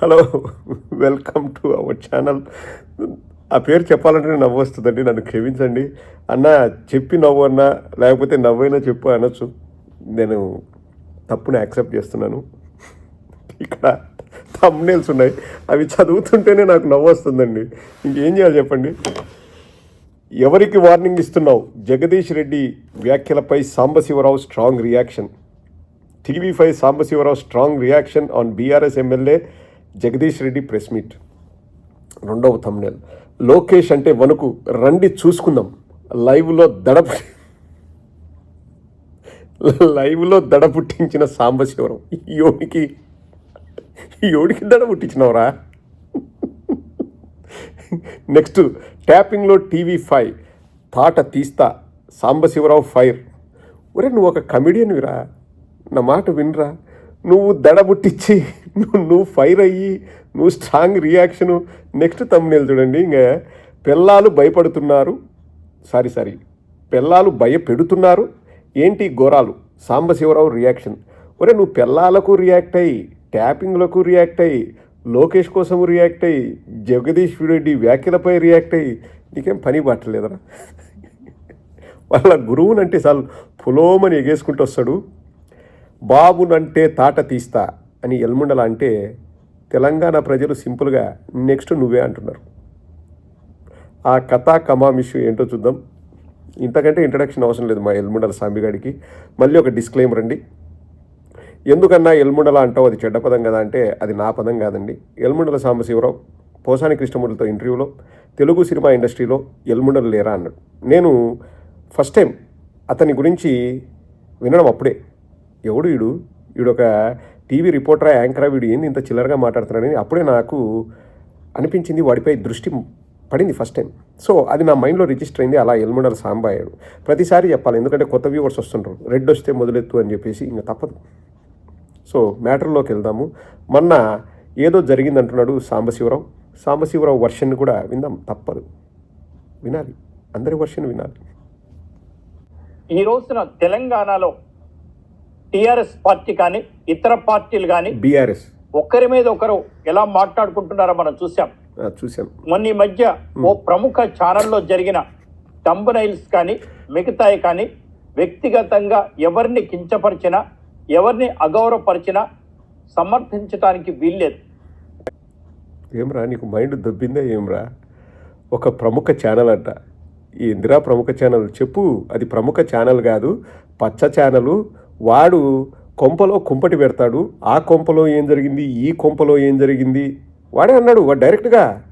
Hello welcome to our channel. ఆ పేరు చెప్పాలంటే నవ్వు వస్తుందండి నన్ను క్షమించండి. అన్న చెప్పి నవ్వు అన్నా లేకపోతే నవ్వైనా చెప్పు అనొచ్చు. నేను తప్పుని యాక్సెప్ట్ చేస్తున్నాను. ఇక్కడ తమ్నేల్స్ ఉన్నాయి. అవి చదువుతుంటేనే నాకు నవ్వు వస్తుందండి. ఇంకేం చేయాలి చెప్పండి? ఎవరికి వార్నింగ్ ఇస్తున్నావు? జగదీష్ రెడ్డి వ్యాఖ్యలపై Sambasivarao strong reaction TV five Sambasivarao strong reaction on BRS MLA Jagadish Reddy press meet రెండవ తమ్నేల్ లోకేష్ అంటే వణుకు రండి చూసుకుందాం. లైవ్లో దడ లైవ్లో దడ పుట్టించిన సాంబశివరావు. యోడికి యోడికి దడ పుట్టించినవరా? నెక్స్ట్ ట్యాపింగ్లో టీవీ ఫైవ్ తాట తీస్తా సాంబశివరావు ఫైర్ ఒరే నువ్వు ఒక కమిడియన్విరా నా మాట వినరా? నువ్వు దడబుట్టిచ్చి నువ్వు నువ్వు ఫైర్ అయ్యి నువ్వు స్ట్రాంగ్ రియాక్షను నెక్స్ట్ తమ్మునేలు చూడండి ఇంకా పిల్లలు భయపడుతున్నారు. సారీ సారీ పిల్లలు భయపెడుతున్నారు. ఏంటి ఘోరాలు? సాంబశివరావు రియాక్షన్ ఒరే నువ్వు పిల్లాలకు రియాక్ట్ అయ్యి ట్యాపింగ్లకు రియాక్ట్ అయ్యి లోకేష్ కోసం రియాక్ట్ అయ్యి జగదీష్ రెడ్డి వ్యాఖ్యలపై రియాక్ట్ అయ్యి నీకేం పని పట్టలేదురా? వాళ్ళ గురువునంటే చాలు పులోమని ఎగేసుకుంటూ వస్తాడు. బాబునంటే తాట తీస్తా అని ఎల్ముండల అంటే తెలంగాణ ప్రజలు సింపుల్గా నెక్స్ట్ నువ్వే అంటున్నారు. ఆ కథా కమామిషు ఏంటో చూద్దాం. ఇంతకంటే ఇంట్రడక్షన్ అవసరం లేదు మా ఎల్ముండల సాంబిగాడికి మళ్ళీ ఒక డిస్క్లైమర్ అండి. ఎందుకన్నా ఎల్ముండల అంటావు అది చెడ్డ పదం కదా అంటే అది నా పదం కాదండి. ఎల్ముండల సాంబశివరావు పోసాని కృష్ణమూర్తితో ఇంటర్వ్యూలో తెలుగు సినిమా ఇండస్ట్రీలో ఎల్ముండలు లేరా అన్నాడు. నేను ఫస్ట్ టైం అతని గురించి వినడం అప్పుడే. ఎవడు వీడు వీడొక టీవీ రిపోర్టరా యాంకరా వీడు? ఏంది ఇంత చిల్లరగా మాట్లాడుతున్నాడని అప్పుడే నాకు అనిపించింది వాడిపై దృష్టి పడింది ఫస్ట్ టైం. సో అది నా మైండ్లో రిజిస్టర్ అయింది అలా ఎల్ముండల సాంబా ప్రతిసారి చెప్పాలి ఎందుకంటే కొత్త వ్యూవర్స్ వస్తుంటారు. రెడ్ వస్తే మొదలెత్తు అని చెప్పేసి ఇంకా తప్పదు. సో మ్యాటర్లోకి వెళ్దాము. మొన్న ఏదో జరిగింది అంటున్నాడు సాంబశివరావు. సాంబశివరావు వర్షన్ కూడా విందాం తప్పదు. వినాలి. అందరి వర్షన్ వినాలి. ఈ రోజున తెలంగాణలో టిఆర్ఎస్ పార్టీ కానీ ఇతర పార్టీలు కానీ బీఆర్ఎస్. ఒకరి మీద ఒకరు ఎలా మాట్లాడుకుంటున్నారో మనం చూసాం చూసాం మొన్న ఈ మధ్య ఓ ప్రముఖ ఛానల్లో జరిగిన తంబనైల్స్ కానీ మిగతాయి కానీ వ్యక్తిగతంగా ఎవరిని కించపరిచినా ఎవరిని అగౌరవపరిచినా సమర్థించడానికి వీల్లేదు. ఏమ్రా నీకు మైండ్ దొబ్బిందా ఏమ్రా? ఒక ప్రముఖ ఛానల్ అంట. ఈ ఇందిరా ప్రముఖ ఛానల్ చెప్పు. అది ప్రముఖ ఛానల్ కాదు పచ్చ ఛానలు వాడు కొంపలో కుంపటి పెడతాడు ఆ కొంపలో ఏం జరిగింది ఈ కొంపలో ఏం జరిగింది? వాడే అన్నాడు వాడు డైరెక్ట్గా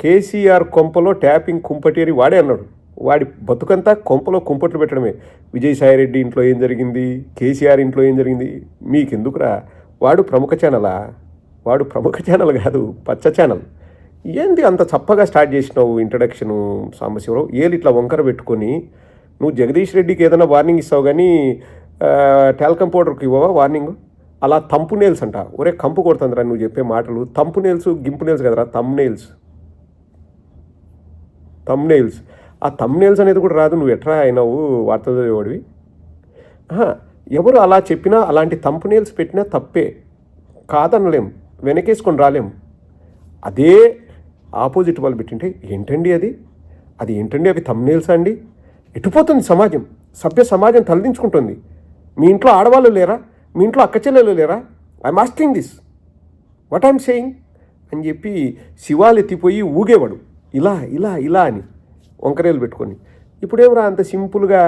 కేసీఆర్ కొంపలో ట్యాపింగ్ కుంపటి అని వాడే అన్నాడు. వాడి బతుకంతా కొంపలో కుంపట్లు పెట్టడమే. విజయసాయిరెడ్డి ఇంట్లో ఏం జరిగింది? కేసీఆర్ ఇంట్లో ఏం జరిగింది? మీకెందుకురా? వాడు ప్రముఖ ఛానలా? వాడు ప్రముఖ ఛానల్ కాదు పచ్చ ఛానల్. ఏంది అంత చప్పగా స్టార్ట్ చేసినావు ఇంట్రడక్షను సాంబశివరావు? ఏలు ఇట్లా వంకర పెట్టుకొని? నువ్వు జగదీష్ రెడ్డికి ఏదైనా వార్నింగ్ ఇస్తావు కానీ టాల్కమ్ పౌడర్కి ఇవ్వవా? వార్నింగ్ అలా తంపు నేల్స్ అంట. ఒరే కంపు కొడుతుందిరా నువ్వు చెప్పే మాటలు. తంపు నేల్స్ గింపు నేల్స్ కదరా? తమ్ నేల్స్ తమ్ నేల్స్ ఆ తమ్ నేల్స్ అనేది కూడా రాదు. నువ్వు ఎట్రా అయినావు? వార్త చదివేవాడివి. ఎవరు అలా చెప్పినా అలాంటి తంపు నేల్స్ పెట్టినా తప్పే. కాదనలేం. వెనకేసుకొని రాలేం. అదే ఆపోజిట్ వాళ్ళు పెట్టింటే ఏంటండి అది? అది ఏంటండి? అవి తమ్ అండి? ఎటుపోతుంది సమాజం? సభ్య సమాజం తలదించుకుంటుంది. మీ ఇంట్లో ఆడవాళ్ళు లేరా? మీ ఇంట్లో అక్క చెల్లెలు లేరా? I'm asking this what I'm saying అని చెప్పి శివాలు ఎత్తిపోయి ఊగేవాడు. ఇలా ఇలా ఇలా అని వంకరేలు పెట్టుకొని. ఇప్పుడేమరా అంత సింపుల్గా?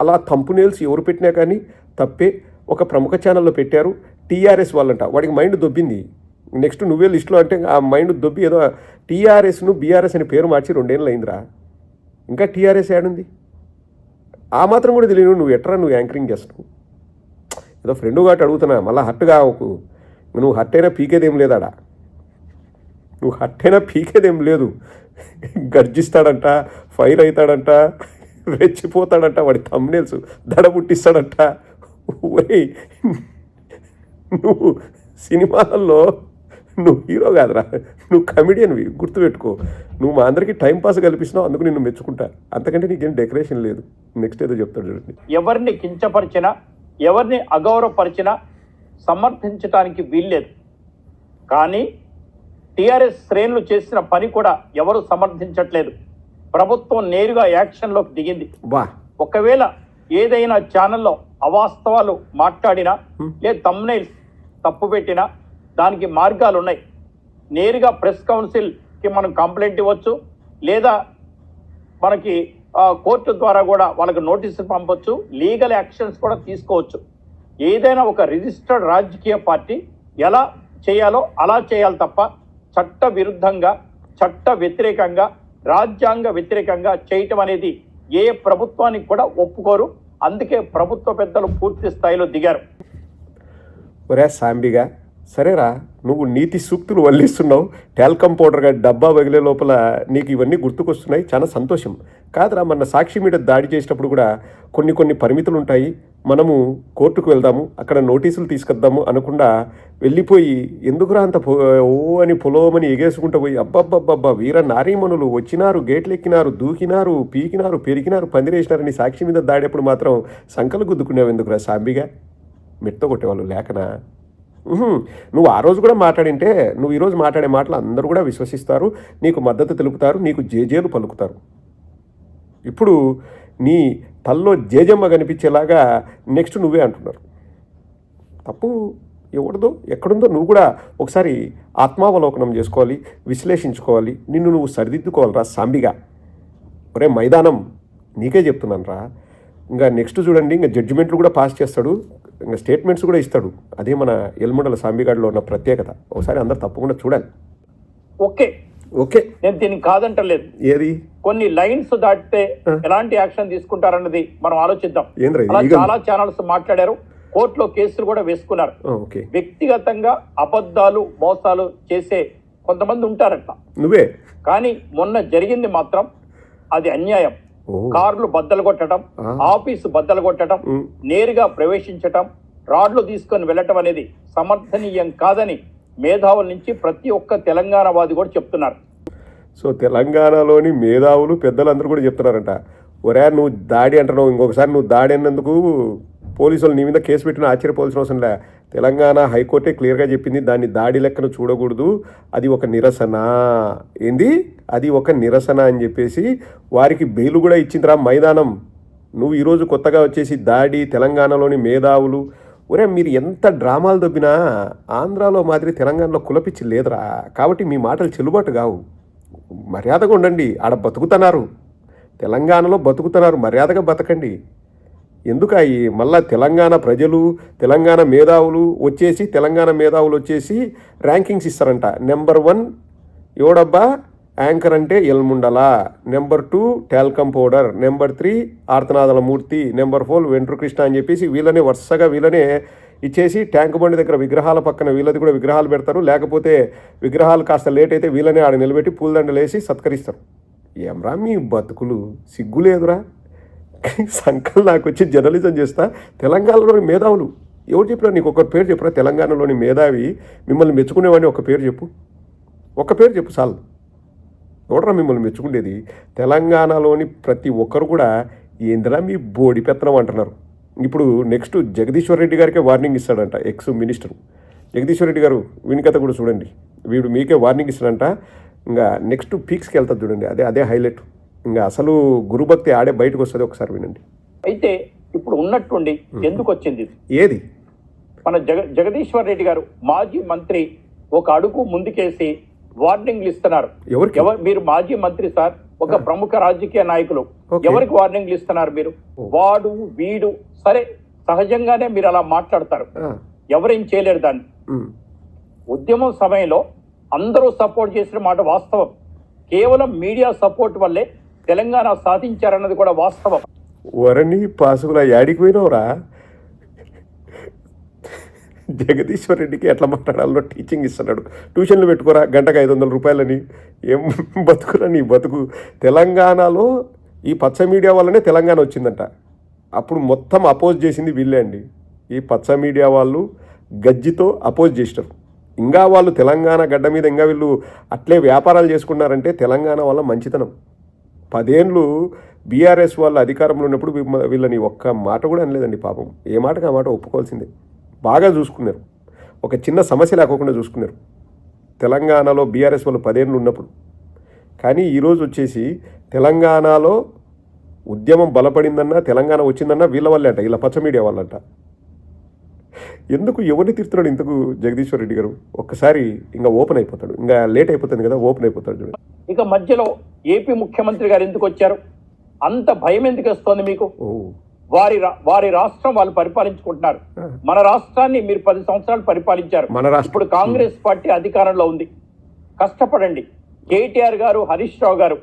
అలా తంపునేల్స్ ఎవరు పెట్టినా కానీ తప్పే. ఒక ప్రముఖ ఛానల్లో పెట్టారు. టీఆర్ఎస్ వాళ్ళంట. వాడికి మైండ్ దొబ్బింది. నెక్స్ట్ నువ్వే లిస్టులో అంటే ఆ మైండ్ దొబ్బి ఏదో టీఆర్ఎస్ను బీఆర్ఎస్ అని పేరు మార్చి రెండేళ్ళు అయిందిరా. ఇంకా టీఆర్ఎస్ యాడుంది ఆ మాత్రం కూడా తెలియదు. నువ్వు ఎట్రా నువ్వు యాంకరింగ్ చేస్తావు ఏదో ఫ్రెండ్ కాబట్టి అడుగుతున్నా మళ్ళీ హర్ట్ ఒక నువ్వు హర్ట్ అయినా పీకేదేం లేదాడా? నువ్వు హర్ట్ అయినా పీకేదేం లేదు. గర్జిస్తాడంట ఫైర్ అవుతాడంట రెచ్చిపోతాడంట వాడి తమ్నేల్స్ దడ పుట్టిస్తాడంట నువ్వు సినిమాలలో నువ్వు హీరో కాదురా. నువ్వు కమిడియన్వి గుర్తుపెట్టుకో. నువ్వు మా అందరికీ టైం పాస్ కల్పిస్తున్నావు అందుకు నిన్ను మెచ్చుకుంటా. అంతకంటే నీకేం డెకరేషన్ లేదు. నెక్స్ట్ ఏదో చెప్తాడు చూడండి. ఎవరిని కించపరిచినా ఎవరిని అగౌరవపరిచినా సమర్థించడానికి వీల్లేదు. కానీ టిఆర్ఎస్ శ్రేణులు చేసిన పని కూడా ఎవరు సమర్థించట్లేదు. ప్రభుత్వం నేరుగా యాక్షన్లోకి దిగింది. వా. ఒకవేళ ఏదైనా ఛానల్లో అవాస్తవాలు మాట్లాడినా. లేదా తమ్నైల్స్ తప్పు పెట్టినా దానికి మార్గాలు ఉన్నాయి నేరుగా ప్రెస్ కౌన్సిల్కి మనం కంప్లైంట్ ఇవ్వచ్చు లేదా మనకి కోర్టు ద్వారా కూడా వాళ్ళకి నోటీసులు పంపొచ్చు లీగల్ యాక్షన్స్ కూడా తీసుకోవచ్చు. ఏదైనా ఒక రిజిస్టర్డ్ రాజకీయ పార్టీ ఎలా చేయాలో అలా చేయాలి తప్ప చట్ట విరుద్ధంగా చట్ట వ్యతిరేకంగా రాజ్యాంగ వ్యతిరేకంగా చేయటం అనేది ఏ ప్రభుత్వానికి కూడా ఒప్పుకోరు. అందుకే ప్రభుత్వ పెద్దలు పూర్తి స్థాయిలో దిగారు. ఒరే సాంబిగా సరేరా నువ్వు నీతి సూక్తులు వల్లిస్తున్నావు. టాల్కమ్ పౌడర్గా డబ్బా వగిలే లోపల నీకు ఇవన్నీ గుర్తుకొస్తున్నాయి. చాలా సంతోషం. కాదురా మన సాక్షి మీద దాడి చేసినప్పుడు కూడా కొన్ని కొన్ని పరిమితులు ఉంటాయి మనము కోర్టుకు వెళ్దాము అక్కడ నోటీసులు తీసుకొద్దాము అనకుండా వెళ్ళిపోయి ఎందుకురా అంత ఓ అని పొలోమని ఎగేసుకుంటూ పోయి అబ్బబ్బబ్బబ్బా వీర నారీమణులు వచ్చినారు గేట్లు ఎక్కినారు దూకినారు పీకినారు పెరిగినారు పందిరేసినారని సాక్షి మీద దాడేప్పుడు మాత్రం సంకలు గుద్దుకునేవు ఎందుకురా సాంబిగా? మెట్ట కొట్టేవాళ్ళు లేకనా? నువ్వు ఆ రోజు కూడా మాట్లాడింటే నువ్వు ఈరోజు మాట్లాడే మాటలు అందరూ కూడా విశ్వసిస్తారు నీకు మద్దతు తెలుపుతారు నీకు జేజేలు పలుకుతారు. ఇప్పుడు నీ తల్లో జేజమ్మ కనిపించేలాగా నెక్స్ట్ నువ్వే అంటున్నారు. తప్పు ఎవరిదో ఎక్కడుందో నువ్వు కూడా ఒకసారి ఆత్మావలోకనం చేసుకోవాలి విశ్లేషించుకోవాలి నిన్ను నువ్వు సరిదిద్దుకోవాలిరా సాంబిగా. ఒరే మైదానం నీకే చెప్తున్నాను రా ఇంకా నెక్స్ట్ చూడండి ఇంకా జడ్జిమెంట్లు కూడా పాస్ చేస్తాడు ఇంకా స్టేట్మెంట్స్ కూడా ఇస్తాడు. అదే మన ఎల్మండల సాంబిగాడిలో ఉన్న ప్రత్యేకత. ఒకసారి అందరు తప్పకుండా చూడాలి. ఓకే. ఓకే. నేను దీనికి కాదంటలేదు. ఏది? కొన్ని లైన్స్ దాటితే ఎలాంటి యాక్షన్ తీసుకుంటారన్నది మనం ఆలోచిద్దాం? చాలా ఛానల్స్ మాట్లాడారు. కోర్టులో కేసులు కూడా వేసుకున్నారు. వ్యక్తిగతంగా అబద్ధాలు మోసాలు చేసే కొంతమంది ఉంటారట. నువ్వే? కానీ మొన్న జరిగింది మాత్రం అది అన్యాయం. కార్లు బద్దలు కొట్టడం. ఆఫీసు బద్దలు కొట్టడం. నేరుగా ప్రవేశించటం రాడ్లు తీసుకొని వెళ్ళటం అనేది సమర్థనీయం కాదని మేధావుల నుంచి ప్రతి ఒక్క తెలంగాణవాది కూడా చెప్తున్నారు. సో తెలంగాణలోని మేధావులు పెద్దలందరూ కూడా చెప్తున్నారంట. ఒరే నువ్వు దాడి అంటున్నావు. ఇంకొకసారి నువ్వు దాడి అన్నందుకు పోలీసులు నీ మీద కేసు పెట్టిన ఆశ్చర్యపోవాల్సిన అవసరం లే. తెలంగాణ హైకోర్టే క్లియర్గా చెప్పింది దాన్ని దాడి లెక్కన చూడకూడదు. అది ఒక నిరసన. ఏంది? అది ఒక నిరసన అని చెప్పేసి వారికి బెయిల్ కూడా ఇచ్చిందిరా మైదానం. నువ్వు ఈరోజు కొత్తగా వచ్చేసి దాడి తెలంగాణలోని మేధావులు. ఒరే మీరు ఎంత డ్రామాలు దొబ్బినా ఆంధ్రాలో మాదిరి తెలంగాణలో కులపిచ్చి లేదురా. కాబట్టి మీ మాటలు చెల్లుబాటు కావు. మర్యాదగా ఉండండి. ఆడ బతుకుతున్నారు. తెలంగాణలో బతుకుతున్నారు. మర్యాదగా బతకండి. ఎందుకు ఈ మళ్ళా తెలంగాణ ప్రజలు తెలంగాణ మేధావులు వచ్చేసి తెలంగాణ మేధావులు వచ్చేసి ర్యాంకింగ్స్ ఇస్తారంట. నెంబర్ వన్ ఎవడబ్బా? యాంకర్ అంటే ఎల్ముండల. Number two talcum powder number three ఆర్తనాథల మూర్తి. నెంబర్ ఫోర్ వెంట్రుకృష్ణ అని చెప్పేసి వీళ్ళనే వరుసగా వీళ్ళనే ఇచ్చేసి ట్యాంక్ బండి దగ్గర విగ్రహాల పక్కన వీళ్ళది కూడా విగ్రహాలు పెడతారు. లేకపోతే విగ్రహాలు కాస్త లేట్ అయితే వీళ్ళనే ఆడ నిలబెట్టి పూలదండలు వేసి సత్కరిస్తారు. ఏమ్రా మీ బతుకులు? సిగ్గు లేదురా సంకల్ నాకు వచ్చి జర్నలిజం చేస్తా. తెలంగాణలోని మేధావులు. ఎవరు చెప్పినా నీకు ఒక పేరు చెప్పురా? తెలంగాణలోని మేధావి మిమ్మల్ని మెచ్చుకునేవాడిని ఒక పేరు చెప్పు. ఒక పేరు చెప్పు చాలు. ఎవడరా మిమ్మల్ని మెచ్చుకునేది? తెలంగాణలోని ప్రతి ఒక్కరు కూడా ఏందిరా మీ బోడి పెత్తనం అంటున్నారు. ఇప్పుడు నెక్స్ట్ జగదీశ్వర్ రెడ్డి గారికే వార్నింగ్ ఇస్తాడంట ఎక్స్ మినిస్టర్. జగదీశ్వర్ రెడ్డి గారు వీని కథ కూడా చూడండి. వీడు మీకే వార్నింగ్ ఇస్తాడంట. ఇంకా నెక్స్ట్ పీక్స్కి వెళ్తా చూడండి. అదే అదే హైలైట్. ఇంకా అసలు గురుభక్తి ఆడే బయటకు వస్తుంది ఒకసారి వినండి. అయితే ఇప్పుడు ఉన్నట్టుండి ఎందుకు వచ్చింది? ఏది? మన జగ జగదీశ్వర్ రెడ్డి గారు మాజీ మంత్రి ఒక అడుగు ముందుకేసి వార్నింగ్లు ఇస్తున్నారు. ఎవరు? మీరు మాజీ మంత్రి సార్ ఒక ప్రముఖ రాజకీయ నాయకులు. ఎవరికి వార్నింగ్లు ఇస్తున్నారు మీరు? వాడు వీడు సరే సహజంగానే మీరు అలా మాట్లాడతారు. ఎవరేం చేయలేరు దాన్ని. ఉద్యమం సమయంలో అందరూ సపోర్ట్ చేసిన మాట వాస్తవం. కేవలం మీడియా సపోర్ట్ వల్లే తెలంగాణ సాధించారన్నది కూడా వాస్తవం. వరణి పాసుకుల యాడికి పోయినావురా? జగదీశ్వర్ రెడ్డికి ఎట్లా మాట్లాడాలో టీచింగ్ ఇస్తున్నాడు. ట్యూషన్లు పెట్టుకోరా గంటకు ఐదు వందల రూపాయలని. ఏం బతుకురా నీ బతుకు? తెలంగాణలో ఈ పచ్చ మీడియా వల్లనే తెలంగాణ వచ్చిందంట. అప్పుడు మొత్తం అపోజ్ చేసింది వీళ్ళే అండి. ఈ పచ్చ మీడియా వాళ్ళు గజ్జితో అపోజ్ చేసినారు. ఇంకా వాళ్ళు తెలంగాణ గడ్డ మీద ఇంకా వీళ్ళు అట్లే వ్యాపారాలు చేసుకున్నారంటే తెలంగాణ వల్ల మంచితనం. పదేళ్ళు బీఆర్ఎస్ వాళ్ళు అధికారంలో ఉన్నప్పుడు వీళ్ళని ఒక్క మాట కూడా అనలేదండి పాపం. ఏ మాటకి ఆ మాట ఒప్పుకోవాల్సిందే. బాగా చూసుకున్నారు. ఒక చిన్న సమస్య లేకోకుండా చూసుకున్నారు. తెలంగాణలో బీఆర్ఎస్ వాళ్ళు పదేళ్ళు ఉన్నప్పుడు. కానీ ఈరోజు వచ్చేసి తెలంగాణలో ఉద్యమం బలపడిందన్నా తెలంగాణ వచ్చిందన్నా వీళ్ళ వల్లే అంట ఇలా పచ్చ మీడియా వాళ్ళంట. ఎందుకు ఎవరిని తిడుతున్నాడు ఇంతకు జగదీశ్వర్ రెడ్డి గారు? ఒక్కసారి ఇంకా ఓపెన్ అయిపోతాడు. ఇంకా లేట్ అయిపోతుంది కదా ఓపెన్ అయిపోతాడు చూడండి ఇక మధ్యలో ఏపీ ముఖ్యమంత్రి గారు ఎందుకు వచ్చారు? అంత భయం ఎందుకు వస్తుంది మీకు? వారి వారి రాష్ట్రం వాళ్ళు పరిపాలించుకుంటున్నారు. మన రాష్ట్రాన్ని మీరు పది సంవత్సరాలు పరిపాలించారు. మన రాష్ట్రం. ఇప్పుడు కాంగ్రెస్ పార్టీ అధికారంలో ఉంది. కష్టపడండి. కేటీఆర్ గారు హరీష్ రావు గారు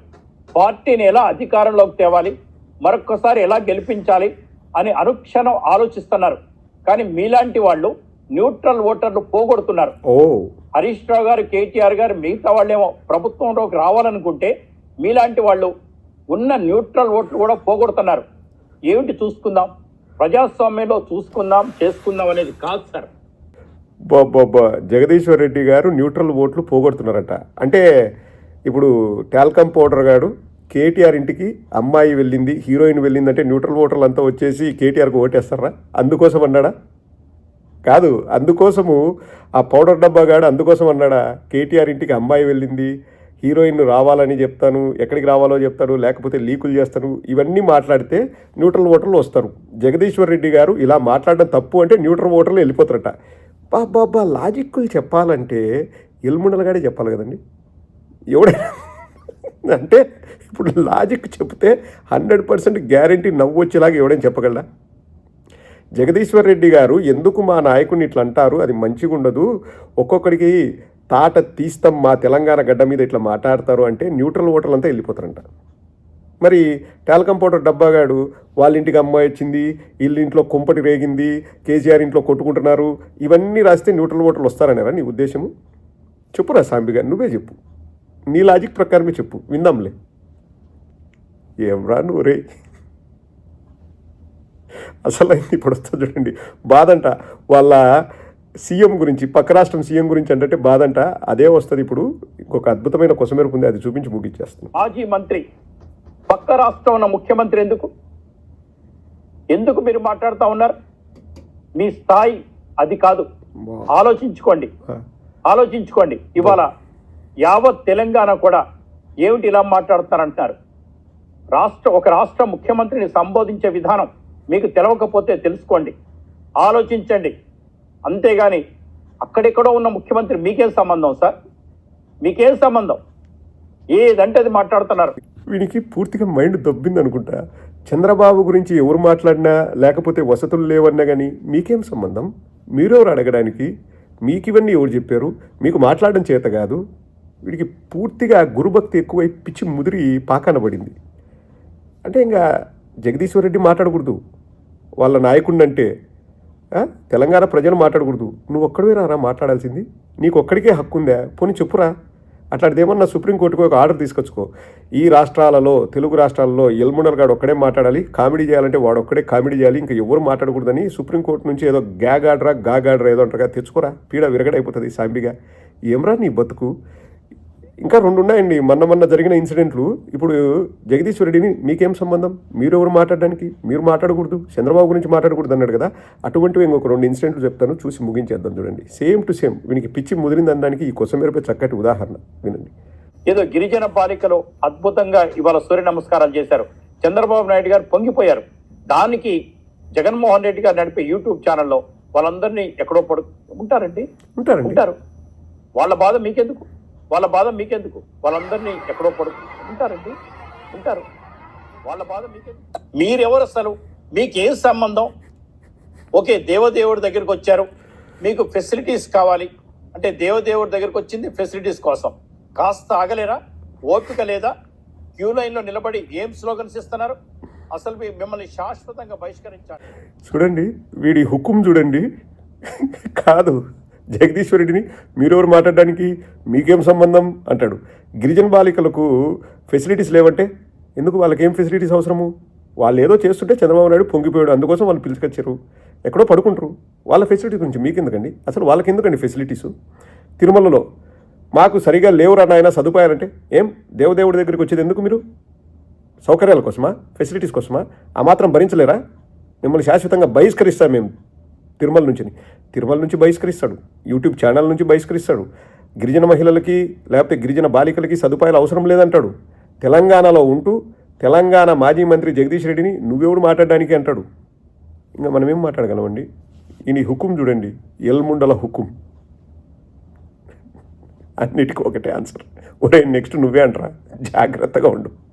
పార్టీని ఎలా అధికారంలోకి తేవాలి మరొక్కసారి ఎలా గెలిపించాలి అని అనుక్షణం ఆలోచిస్తున్నారు. కానీ మీలాంటి వాళ్ళు న్యూట్రల్ ఓటర్లు పోగొడుతున్నారు. ఓ. హరీష్ రావు గారు కేటీఆర్ గారు మిగతా వాళ్ళేమో ప్రభుత్వంలోకి రావాలనుకుంటే మీలాంటి వాళ్ళు ఉన్న న్యూట్రల్ ఓట్లు కూడా పోగొడుతున్నారు. ఏమిటి చూసుకుందాం? ప్రజాస్వామ్యంలో చూసుకుందాం చేసుకుందాం అనేది కాదు సార్. జగదీశ్వర్ రెడ్డి గారు న్యూట్రల్ ఓట్లు పోగొడుతున్నారట. అంటే ఇప్పుడు టాల్కమ్ పౌడర్ గారు కేటీఆర్ ఇంటికి అమ్మాయి వెళ్ళింది హీరోయిన్ వెళ్ళిందంటే న్యూట్రల్ ఓటర్లు అంతా వచ్చేసి కేటీఆర్కి ఓటేస్తారా? అందుకోసం అన్నాడా? కాదు అందుకోసము ఆ పౌడర్ డబ్బా గాడు అందుకోసం అన్నాడా? కేటీఆర్ ఇంటికి అమ్మాయి వెళ్ళింది హీరోయిన్ రావాలని చెప్తాను ఎక్కడికి రావాలో చెప్తాను లేకపోతే లీకులు చేస్తాను ఇవన్నీ మాట్లాడితే న్యూట్రల్ ఓటర్లు వస్తారు. జగదీశ్వర్ రెడ్డి గారు ఇలా మాట్లాడడం తప్పు అంటే న్యూట్రల్ ఓటర్లు వెళ్ళిపోతారట. బాబా లాజిక్లు చెప్పాలంటే ఎల్ముండలగాడే చెప్పాలి కదండి. ఎవడైనా అంటే ఇప్పుడు లాజిక్ చెప్తే హండ్రెడ్ పర్సెంట్ గ్యారంటీ నవ్వు వచ్చేలాగా ఎవడైనా చెప్పగలరా జగదీశ్వర్ రెడ్డి గారు ఎందుకు మా నాయకుడిని ఇట్లా అంటారు? అది మంచిగా ఉండదు. ఒక్కొక్కడికి తాట తీస్తాం మా తెలంగాణ గడ్డ మీద ఇట్లా మాట్లాడతారు అంటే న్యూట్రల్ ఓటర్లు అంతా వెళ్ళిపోతారంట. మరి టాల్కం పౌడర్ డబ్బాగాడు వాళ్ళ ఇంటికి అమ్మాయి వచ్చింది వీళ్ళ ఇంట్లో కుంపటి రేగింది కేసీఆర్ ఇంట్లో కొట్టుకుంటున్నారు ఇవన్నీ రాస్తే న్యూట్రల్ ఓటర్లు వస్తారనేరా నీ ఉద్దేశము? చెప్పురా సాంబి గారు నువ్వే చెప్పు. నీ లాజిక్ ప్రకారమే చెప్పు విందాంలే. ఏం రా నువ్వు రే? అసలు ఇప్పుడు వస్తా చూడండి. బాధంట. వాళ్ళ సీఎం గురించి పక్క రాష్ట్రం సీఎం గురించి అంటే బాధంట. అదే వస్తుంది ఇప్పుడు. ఇంకొక అద్భుతమైన కొసమెరుపు ఉంది అది చూపించి ముగించేస్తాను మాజీ మంత్రి పక్క రాష్ట్రం ఉన్న ముఖ్యమంత్రి ఎందుకు? ఎందుకు మీరు మాట్లాడుతూ ఉన్నారు? మీ స్థాయి అది కాదు. ఆలోచించుకోండి. ఆలోచించుకోండి. ఇవాళ యావత్ తెలంగాణ కూడా ఏమిటి ఇలా మాట్లాడుతారంటున్నారు రాష్ట్ర ఒక రాష్ట్ర ముఖ్యమంత్రిని సంబోధించే విధానం మీకు తెలవకపోతే తెలుసుకోండి. ఆలోచించండి. అంతేగాని అక్కడెక్కడో ఉన్న ముఖ్యమంత్రి మీకేం సంబంధం సార్? మీకేం సంబంధం? ఏదంటే అది మాట్లాడుతున్నారు. వీనికి పూర్తిగా మైండ్ దొబ్బింది అనుకుంటా. చంద్రబాబు గురించి ఎవరు మాట్లాడినా లేకపోతే వసతులు లేవన్నా కానీ మీకేం సంబంధం? మీరెవరు అడగడానికి? మీకు ఇవన్నీ ఎవరు చెప్పారు? మీకు మాట్లాడడం చేత కాదు. వీడికి పూర్తిగా గురుభక్తి ఎక్కువై పిచ్చి ముదిరి పాకాన పడింది. అంటే ఇంకా జగదీశ్వర్ రెడ్డి మాట్లాడకూడదు. వాళ్ళ నాయకుడిని అంటే తెలంగాణ ప్రజలు మాట్లాడకూడదు. నువ్వు ఒక్కడివే రారా మాట్లాడాల్సింది? నీకు ఒక్కడికే హక్కు ఉందా పోనీ చెప్పురా. అట్లాంటిదేమన్నా సుప్రీంకోర్టుకు ఒక ఆర్డర్ తీసుకొచ్చుకో. ఈ రాష్ట్రాలలో తెలుగు రాష్ట్రాలలో ఎల్మునర్ గాడు ఒక్కడే మాట్లాడాలి కామెడీ చేయాలంటే వాడు ఒక్కడే కామెడీ చేయాలి ఇంకా ఎవరు మాట్లాడకూడదని సుప్రీంకోర్టు నుంచి ఏదో గ్యాగ్ ఆర్డరా గాగ్ ఆర్డర్ ఏదో అంటారుగా తెచ్చుకోరా. పీడ విరగడైపోతుంది సాంబిగా. ఏమరా నీ బతుకు? ఇంకా రెండు ఉన్నాయండి మొన్న మొన్న జరిగిన ఇన్సిడెంట్లు. ఇప్పుడు జగదీశ్వర్ రెడ్డిని మీకేం సంబంధం? మీరు ఎవరు మాట్లాడడానికి? మీరు మాట్లాడకూడదు. చంద్రబాబు గురించి మాట్లాడకూడదు అన్నాడు కదా. అటువంటివి ఇంకొక రెండు ఇన్సిడెంట్లు చెప్తాను. చూసి ముగించేద్దాం చూడండి. సేమ్ టు సేమ్ వీనికి పిచ్చి ముదిరింది అనడానికి ఈ కొసమేరపై చక్కటి ఉదాహరణ. వినండి. ఏదో గిరిజన బాలికలు అద్భుతంగా ఇవాళ సూర్య నమస్కారాలు చేశారు. చంద్రబాబు నాయుడు గారు పొంగిపోయారు. దానికి జగన్మోహన్ రెడ్డి గారు నడిపే యూట్యూబ్ ఛానల్లో వాళ్ళందరినీ ఎక్కడో పడు ఉంటారండి? ఉంటారండి. ఉంటారు. వాళ్ళ బాధ మీకెందుకు? వాళ్ళ బాధ మీకెందుకు? వాళ్ళందరినీ ఎక్కడో పడు ఉంటారండి. ఉంటారు. వాళ్ళ బాధ మీకెందుకు? మీరెవరు అసలు మీకేం సంబంధం? ఓకే దేవదేవుడి దగ్గరికి వచ్చారు మీకు ఫెసిలిటీస్ కావాలి. అంటే దేవదేవుడి దగ్గరికి వచ్చింది ఫెసిలిటీస్ కోసం. కాస్త ఆగలేరా? ఓపిక లేదా? క్యూ లైన్లో నిలబడి ఏం స్లోగన్స్ ఇస్తున్నారు? అసలు మీ- మిమ్మల్ని శాశ్వతంగా బహిష్కరించాలి. చూడండి వీడి హుకుం చూడండి. కాదు. జగదీశ్వరుడిని మీరెవరు మాట్లాడడానికి? మీకేం సంబంధం? అంటాడు. గిరిజన బాలికలకు ఫెసిలిటీస్ లేవంటే ఎందుకు? వాళ్ళకేం ఫెసిలిటీస్ అవసరము? వాళ్ళు ఏదో చేస్తుంటే చంద్రబాబు నాయుడు పొంగిపోయాడు అందుకోసం వాళ్ళు పిలుచుకొచ్చారు. ఎక్కడో పడుకుంటారు. వాళ్ళ ఫెసిలిటీ గురించి మీకు ఎందుకండి అసలు వాళ్ళకి ఎందుకండి ఫెసిలిటీస్? తిరుమలలో మాకు సరిగా లేవురా నాయన సదుపాయాలంటే? ఏం? దేవదేవుడి దగ్గరికి వచ్చేది ఎందుకు మీరు? సౌకర్యాల కోసమా? ఫెసిలిటీస్ కోసమా? ఆ మాత్రం భరించలేరా? మిమ్మల్ని శాశ్వతంగా బహిష్కరిస్తాం మేము. తిరుమల నుంచి తిరుమల నుంచి బహిష్కరిస్తాడు. యూట్యూబ్ ఛానల్ నుంచి బహిష్కరిస్తాడు. గిరిజన మహిళలకి లేకపోతే గిరిజన బాలికలకి సదుపాయాలు అవసరం లేదంటాడు. తెలంగాణలో ఉంటూ తెలంగాణ మాజీ మంత్రి జగదీష్ రెడ్డిని నువ్వెవడు మాట్లాడడానికి అంటాడు? ఇంకా మనం ఏం మాట్లాడగలమండి? ఈయన హుకుం చూడండి. ఎల్ముండల హుకుం. అన్నిటికీ ఒకటే ఆన్సర్. ఒరే నెక్స్ట్ నువ్వే అంటరా? జాగ్రత్తగా ఉండు.